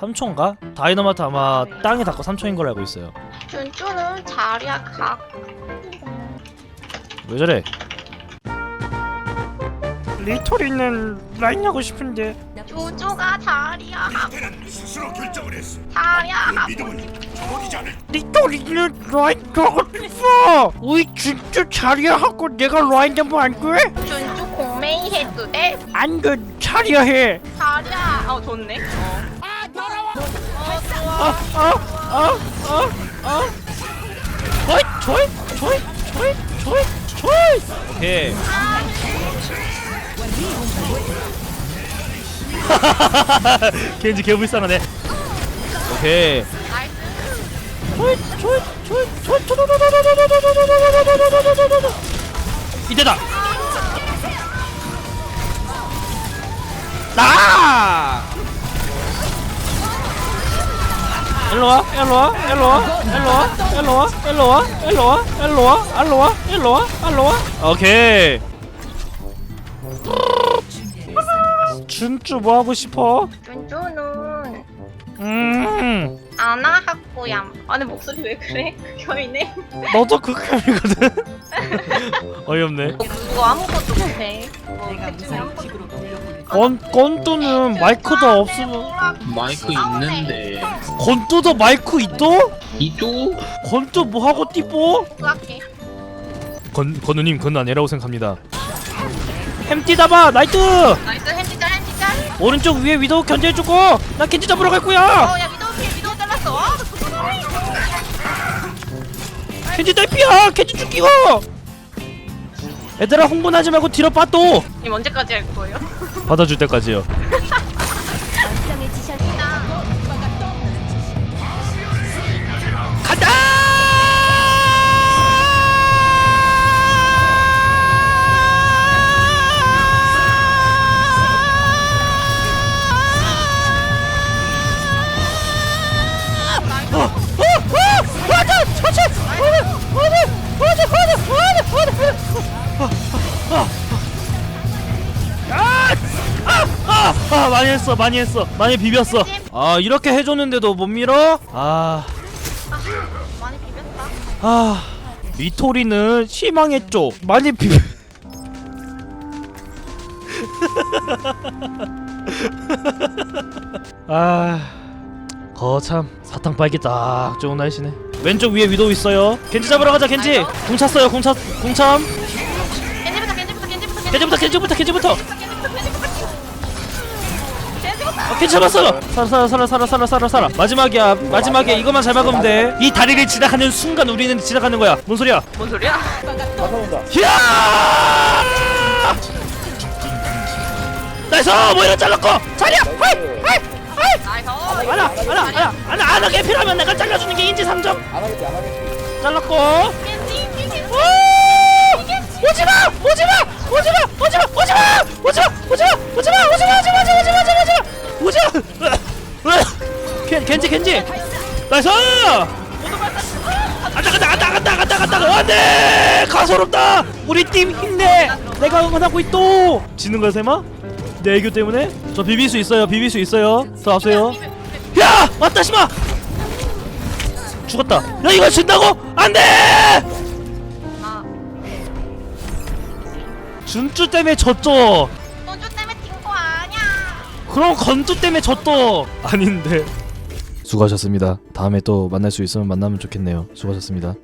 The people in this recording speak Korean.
3초인가? 다이너마트 아마 땅에 닿고 3초인 걸로 알고 있어요 준주는 자리야 각. 왜 저래? 리토리는 라인 하고 싶은데 조조가 자리야 하고 스스로 결정을 했어. 자리야 믿음은 저버리지 않을. 리토리는 라인 하고 싶어 우리 진짜 자리야 하고 내가 라인 잡으면 안 돼? 준주 공메이 해도 돼? 안돼 자리야 해 자리야. 어 좋네. 어. 어이 조이 조이 조이 조이 조이 오케이. 겐지 개불쌍하네 오케이. 조이 조이 조이 조이 조이. 이때다 일로와 일로와 일로와 일로와 일로와 일로와 일로와 일로와 일로와 일로와 일로와 오케이 준주 뭐 하고 싶어? 준주는 음 아나 학고얌. 아니 목소리 왜 그래? 여이네. 너도 극혐이거든 어이없네 그거 아무것도 못해. 뭐 대충 아무것도 건 건두는 마이크도 없으면 마이크 있는데 건두도 마이크 있도? 이쪽 건두 뭐 하고 띠뽀? 건, 건우님 그건 아니라고 생각합니다 햄 뛰다봐 나이트 나이스 핸디짤 핸디짤. 오른쪽 위에 위도우 견제해주고 나 겐지 잡으러 갈 거야 어야 미도우 피 미도우 잘랐어. 아, 잘해. 겐지 딸피야 겐지 죽이고 얘들아 홍보하지 말고 뒤로 빠또 님 언제까지 할 거예요? 받아줄 때까지요 아, 아, 아, 많이 했어, 많이 했어, 많이 비볐어. 아, 이렇게 해줬는데도 못 밀어? 아, 아, 미토리는 실망했죠. 많이 비. 아, 거참 사탕 빨기 딱 아, 좋은 날씨네. 왼쪽 위에 위도 있어요. 겐지 잡으러 가자, 겐지. 궁 찼어요, 궁 찼, 궁 참. 겐지부터 겐지부터 겐지부터 겐지부터 겐지부터, 겐지부터. 아, 잡았어. 살아 살아 살아 살아 살아 살아 살아. 마지막이야. 마지막에 이것만 잘 막으면 돼 이 다리를 지나가는 순간 우리는 지나가는 거야. 뭔 소리야? 뭔 소리야? 야! 나이스! 모이라 잘랐고! 자리야! 하이 하이 하이 나이스. 하나 하나 하나 하나 하나 개 필요하면 내가 잘라주는 게 인지상정. 잘랐고 겐지. 겐지. 오! 오지마 오지마 오지마 오지마 오지마 오지마 오지마 오지마 오지마 오지마 오지마 오지마 오지마 겐지 겐지 나이스 안다 간다 간다 간다 간다 간다 안돼 가소롭다 우리 팀 힘내 내가 응원하고 있도 지는 거야 설마 내 애교 때문에 저 비빌 수 있어요 비빌 수 있어요 더 앞서요 야 왔다 심아 죽었다 야 이걸 준다고 안돼 아 준주 때문에 졌죠 그럼 건주 때문에 졌도 아닌데. 수고하셨습니다. 다음에 또 만날 수 있으면 만나면 좋겠네요. 수고하셨습니다